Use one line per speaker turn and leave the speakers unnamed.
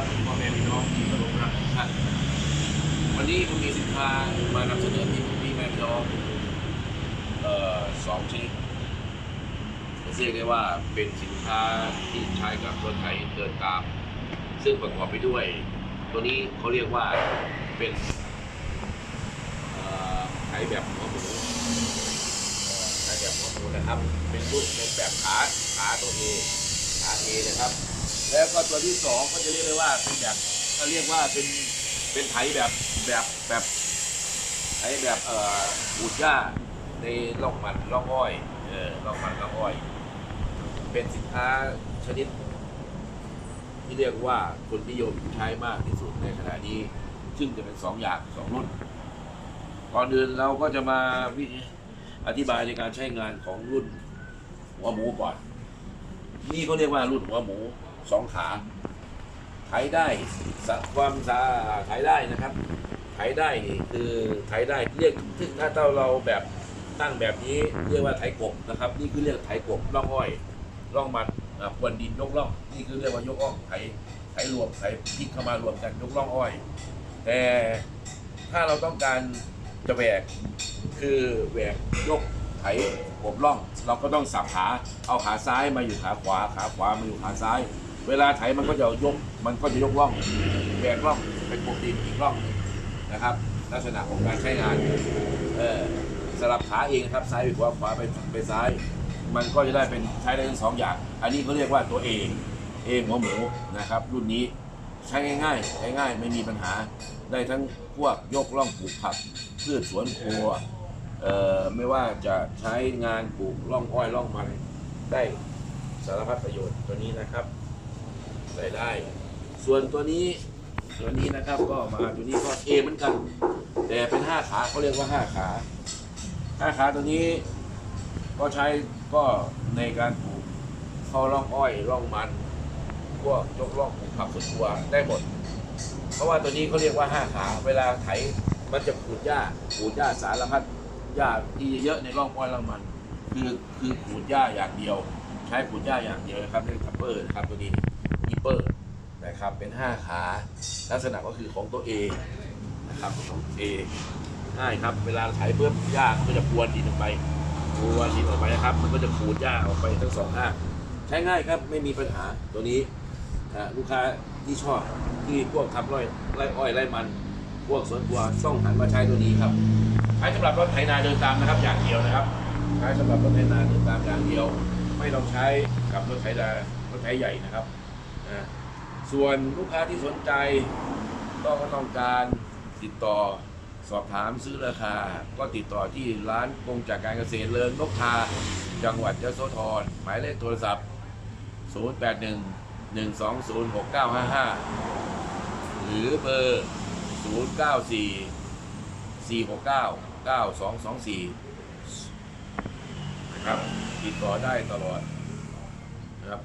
ครับพ่อแม่พี่น้องที่เคารพรักทุกท่านวันนี้ผมมีสินค้ามานำเสนอที่พี่แม่พี่น้องเอ่อสองชนิดเรียกได้ว่าเป็นสินค้าที่ใช้กับรถไถเดินตาม ซึ่งประกอบไปด้วย ตัวนี้เขาเรียกว่าเป็นไถแบบหัวหมูไถแบบหัวหมูนะครับ เป็นรูปเป็นแบบขาขาตัวเอขาเอนะครับ แล้วก็ตัวที่สองก็จะเรียกได้ว่าเป็นแบบเขาเรียกว่าเป็นเป็นไถแบบแบบแบบไถแบบเอ่อปูดหญ้าในร่องมันร่องอ้อยเออร่องมันร่องอ้อย เป็นสินค้าชนิด ที่เรียกว่าคนนิยมใช้มากที่สุดในขณะนี้ ซึ่งจะเป็นสองอย่างสองรุ่นก่อนอื่นเราก็จะมาวิอธิบายในการใช้งานของรุ่นหัวหมูก่อน นี่เขาเรียกว่ารุ่นหัวหมู สองขาไถได้สความสะไถได้นะครับไถได้นี่คือไถได้เรียกซึ่งถ้าเราแบบตั้งแบบนี้เรียกว่าไถกบนะครับ นี่คือเรียกไถกบร่องอ้อยร่องมันอ่าพรวนดินยกร่อง นี่คือเรียกว่ายกร่องไถไถรวมไถพลิกเข้ามารวมกันยกร่องอ้อย แต่ถ้าเราต้องการจะแหวกคือแหวกยกไถกบร่อง เราก็ต้องสับขาเอาขาซ้ายมาอยู่ขาขวาขาขวามาอยู่ขาซ้าย เวลาไถมันก็จะยก มันก็จะยกร่องแหวกร่องเป็นกบดินอีกร่องนะครับ ลักษณะของการใช้งานเออสลับขาเองนะครับซ้ายไปขวาขวาไปไปซ้าย มันก็จะได้เป็นใช้ได้ทั้งสองอย่าง อันนี้เขาเรียกว่าตัวเองเอหัวหมูนะครับ รุ่นนี้ใช้ง่ายๆใช้ง่ายไม่มีปัญหาได้ทั้งพวกยกล่องปลูกผักพืชสวนครัวเอ่อไม่ว่าจะใช้งานปลูกล่องอ้อยล่องมันได้สารพัดประโยชน์ตัวนี้นะครับ ใส่ได้ ส่วนตัวนี้ตัวนี้นะครับก็มาตัวนี้ก็เอเหมือนกัน แต่เป็นห้าขาเขาเรียกว่าห้าขาห้าขาตัวนี้ก็ใช้ก็ในการปลูกข้าร่องอ้อยร่องมันพวกยกร่องปลูกผักสวนครัวได้หมด เพราะว่าตัวนี้เขาเรียกว่าห้าขาเวลาไถมันจะขูดหญ้าขูดหญ้าสารพัดหญ้าที่เยอะในร่องอ้อยร่องมัน คือคือขูดหญ้าอย่างเดียว ใช้ขูดหญ้าอย่างเดียวนะครับเรียกทัปเปอร์นะครับตัวนี้ อีเปอร์นะครับเป็นห้าขาลักษณะก็คือของตัวเอนะครับของเอง่ายครับ เวลาไถเพิ่มหญ้ามันก็จะพรวนดินลงไปดูวันดินออกไปนะครับ มันก็จะขูดหญ้าออกไปทั้งสองข้างใช้ง่ายครับไม่มีปัญหาตัวนี้อ่าลูกค้าที่ชอบที่พวกทำไร่ไร่อ้อยไร่มัน พวกสวนครัวต้องหันมาใช้ตัวนี้ครับใช้สำหรับรถไถนาเดินตามนะครับอย่างเดียวนะครับใช้สำหรับรถไถนาเดินตามอย่างเดียว ไม่ต้องใช้กับรถไถนารถไถใหญ่นะครับ ส่วนลูกค้าที่สนใจก็ต้องการติดต่อสอบถามซื้อราคา ก็ติดต่อที่ร้านกงจากการเกษตรเลินนกทา จังหวัดยโสธรหมายเลขโทรศัพท์ 081 120 6955 หรือเบอร์ 094 469 9224 นะครับ ติดต่อได้ตลอดนะครับ